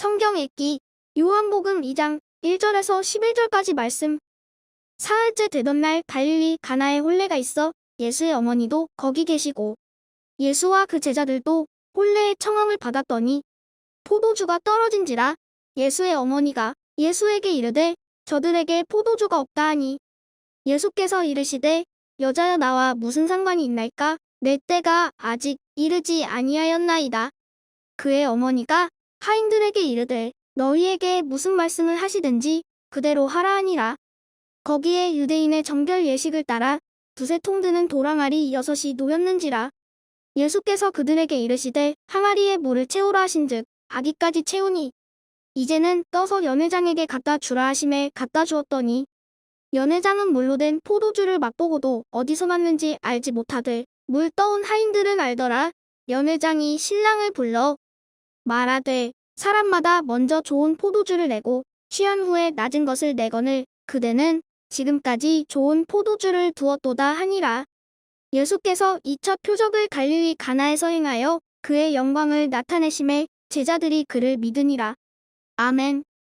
성경 읽기 요한복음 2장 1절에서 11절까지 말씀 사흘째 되던 날 갈릴리 가나에 혼례가 있어 예수의 어머니도 거기 계시고 예수와 그 제자들도 혼례의 청함을 받았더니 포도주가 떨어진지라 예수의 어머니가 예수에게 이르되 저들에게 포도주가 없다 하니 예수께서 이르시되 여자여 나와 무슨 상관이 있나이까 내 때가 아직 이르지 아니하였나이다. 그의 어머니가 하인들에게 이르되 너희에게 무슨 말씀을 하시든지 그대로 하라 하니라. 거기에 유대인의 정결 예식을 따라 두세 통 드는 도랑아리 여섯이 놓였는지라. 예수께서 그들에게 이르시되 항아리에 물을 채우라 하신즉 아기까지 채우니 이제는 떠서 연회장에게 갖다 주라 하심에 갖다 주었더니 연회장은 물로 된 포도주를 맛보고도 어디서 났는지 알지 못하되 물 떠온 하인들은 알더라. 연회장이 신랑을 불러 말하되 사람마다 먼저 좋은 포도주를 내고 취한 후에 낮은 것을 내거늘 그대는 지금까지 좋은 포도주를 두었도다 하니라. 예수께서 이 첫 표적을 갈릴리 가나에서 행하여 그의 영광을 나타내심에 제자들이 그를 믿으니라. 아멘.